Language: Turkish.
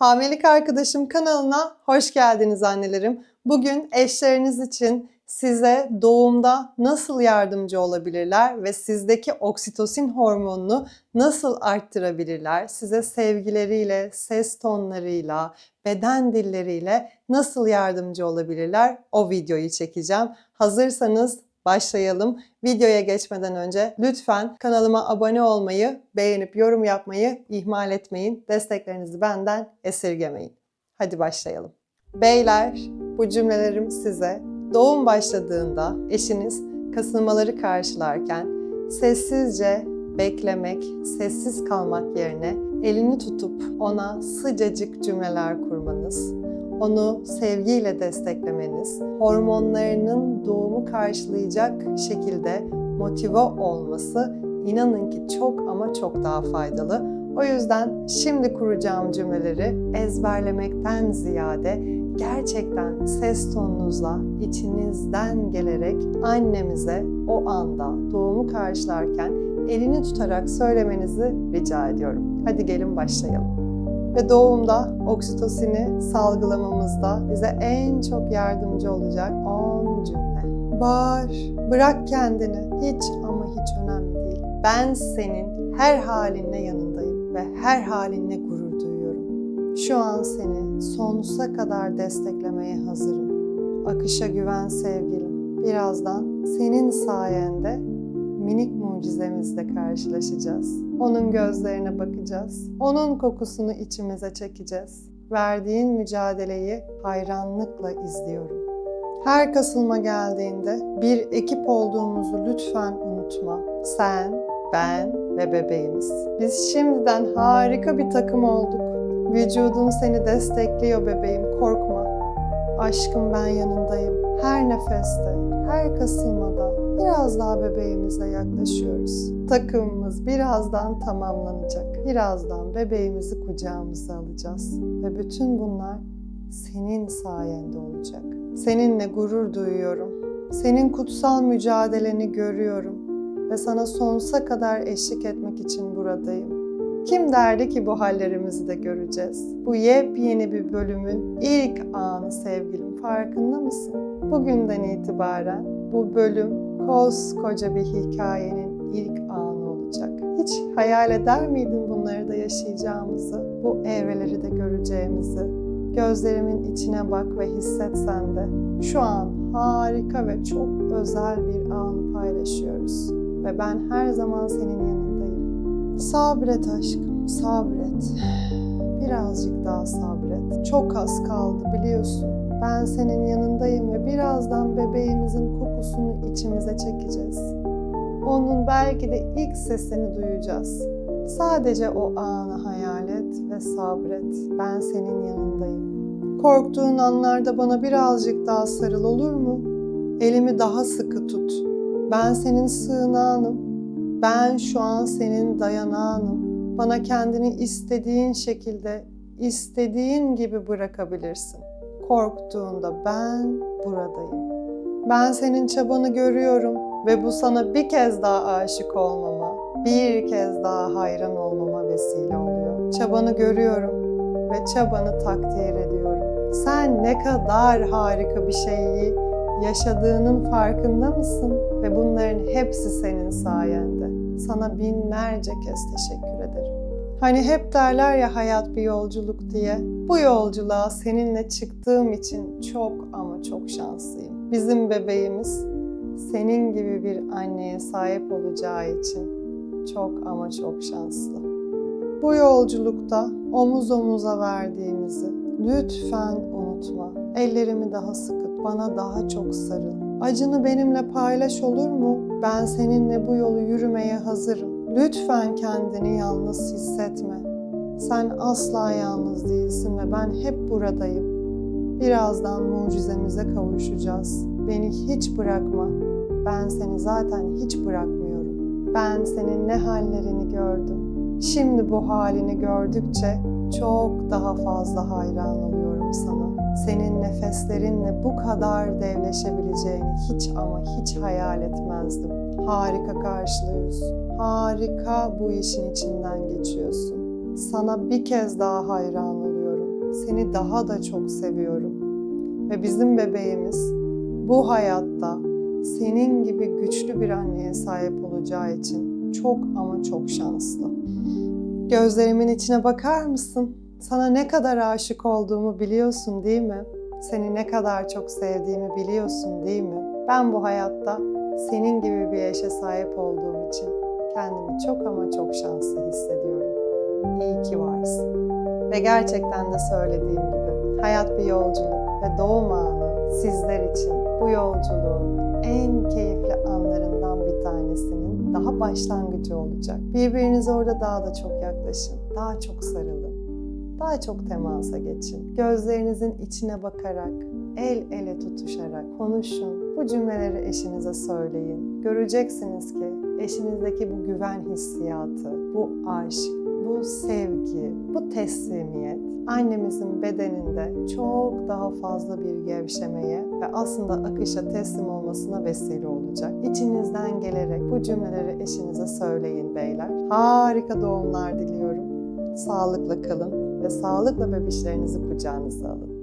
Hamilelik Arkadaşım kanalına hoş geldiniz annelerim. Bugün eşleriniz için size doğumda nasıl yardımcı olabilirler ve sizdeki oksitosin hormonunu nasıl arttırabilirler? Size sevgileriyle, ses tonlarıyla, beden dilleriyle nasıl yardımcı olabilirler? O videoyu çekeceğim. Hazırsanız başlayalım. Videoya geçmeden önce lütfen kanalıma abone olmayı, beğenip yorum yapmayı ihmal etmeyin. Desteklerinizi benden esirgemeyin. Hadi başlayalım. Beyler, bu cümlelerim size doğum başladığında eşiniz kasılmaları karşılarken sessizce beklemek, sessiz kalmak yerine elini tutup ona sıcacık cümleler kurmanız, onu sevgiyle desteklemeniz, hormonlarının doğumu karşılayacak şekilde motive olması inanın ki çok ama çok daha faydalı. O yüzden şimdi kuracağım cümleleri ezberlemekten ziyade gerçekten ses tonunuzla içinizden gelerek annemize o anda doğumu karşılarken elini tutarak söylemenizi rica ediyorum. Hadi gelin başlayalım ve doğumda oksitosini salgılamamızda bize en çok yardımcı olacak 10 cümle. Bağır, bırak kendini. Hiç ama hiç önemli değil. Ben senin her halinle yanındayım ve her halinle gurur duyuyorum. Şu an seni sonsuza kadar desteklemeye hazırım. Akışa güven sevgilim. Birazdan senin sayende minik mucizemizle karşılaşacağız. Onun gözlerine bakacağız. Onun kokusunu içimize çekeceğiz. Verdiğin mücadeleyi hayranlıkla izliyorum. Her kasılma geldiğinde bir ekip olduğumuzu lütfen unutma. Sen, ben ve bebeğimiz. Biz şimdiden harika bir takım olduk. Vücudun seni destekliyor bebeğim, korkma. Aşkım ben yanındayım. Her nefeste, her kasılmada biraz daha bebeğimize yaklaşıyoruz. Takımımız birazdan tamamlanacak. Birazdan bebeğimizi kucağımıza alacağız. Ve bütün bunlar senin sayende olacak. Seninle gurur duyuyorum. Senin kutsal mücadeleni görüyorum ve sana sonsuza kadar eşlik etmek için buradayım. Kim derdi ki bu hallerimizi de göreceğiz? Bu yepyeni bir bölümün ilk anı sevgilim farkında mısın? Bugünden itibaren bu bölüm koskoca bir hikayenin ilk anı olacak. Hiç hayal eder miydin bunları da yaşayacağımızı, bu evreleri de göreceğimizi? Gözlerimin içine bak ve hisset sen de. Şu an harika ve çok özel bir anı paylaşıyoruz. Ve ben her zaman senin yanındayım. Sabret aşkım, sabret. Birazcık daha sabret. Çok az kaldı biliyorsun. Ben senin yanındayım ve birazdan bebeğimizin kokusunu içimize çekeceğiz. Onun belki de ilk sesini duyacağız. Sadece o anı hayal et ve sabret. Ben senin yanındayım. Korktuğun anlarda bana birazcık daha sarıl olur mu? Elimi daha sıkı tut. Ben senin sığınağınım. Ben şu an senin dayanağınım. Bana kendini istediğin şekilde, istediğin gibi bırakabilirsin. Korktuğunda ben buradayım. Ben senin çabanı görüyorum ve bu sana bir kez daha aşık olmama, bir kez daha hayran olmama vesile oluyor. Çabanı görüyorum ve çabanı takdir ediyorum. Sen ne kadar harika bir şeyi yaşadığının farkında mısın? Ve bunların hepsi senin sayende. Sana binlerce kez teşekkür ederim. Hani hep derler ya hayat bir yolculuk diye. Bu yolculuğa seninle çıktığım için çok ama çok şanslıyım. Bizim bebeğimiz senin gibi bir anneye sahip olacağı için çok ama çok şanslı. Bu yolculukta omuz omuza verdiğimizi lütfen unutma. Ellerimi daha sıkı, bana daha çok sarıl. Acını benimle paylaş olur mu? Ben seninle bu yolu yürümeye hazırım. Lütfen kendini yalnız hissetme. Sen asla yalnız değilsin ve ben hep buradayım. Birazdan mucizemize kavuşacağız. Beni hiç bırakma. Ben seni zaten hiç bırakmıyorum. Ben senin ne hallerini gördüm. Şimdi bu halini gördükçe çok daha fazla hayran oluyorum sana. Senin nefeslerinle bu kadar devleşebileceğini hiç ama hiç hayal etmezdim. Harika karşılıyorsun. Harika bu işin içinden geçiyorsun. Sana bir kez daha hayran oluyorum. seni daha da çok seviyorum. Ve bizim bebeğimiz bu hayatta senin gibi güçlü bir anneye sahip olacağı için çok ama çok şanslı. Gözlerimin içine bakar mısın? Sana ne kadar aşık olduğumu biliyorsun değil mi? Seni ne kadar çok sevdiğimi biliyorsun değil mi? Ben bu hayatta senin gibi bir eşe sahip olduğum için kendimi çok ama çok şanslı hissediyorum. İyi ki varsın. Ve gerçekten de söylediğim gibi hayat bir yolculuk ve doğum anı sizler için bu yolculuğun en keyifli anlarından bir tanesinin daha başlangıcı olacak. Birbirinize orada daha da çok yaklaşın, daha çok sarılın, daha çok temasa geçin. Gözlerinizin içine bakarak, el ele tutuşarak konuşun. Bu cümleleri eşinize söyleyin. Göreceksiniz ki eşinizdeki bu güven hissiyatı, bu aşk, bu sevgi, bu teslimiyet annemizin bedeninde çok daha fazla bir gevşemeye ve aslında akışa teslim olmasına vesile olacak. İçinizden gelerek bu cümleleri eşinize söyleyin beyler. Harika doğumlar diliyorum. Sağlıkla kalın ve sağlıkla bebişlerinizi kucağınıza alın.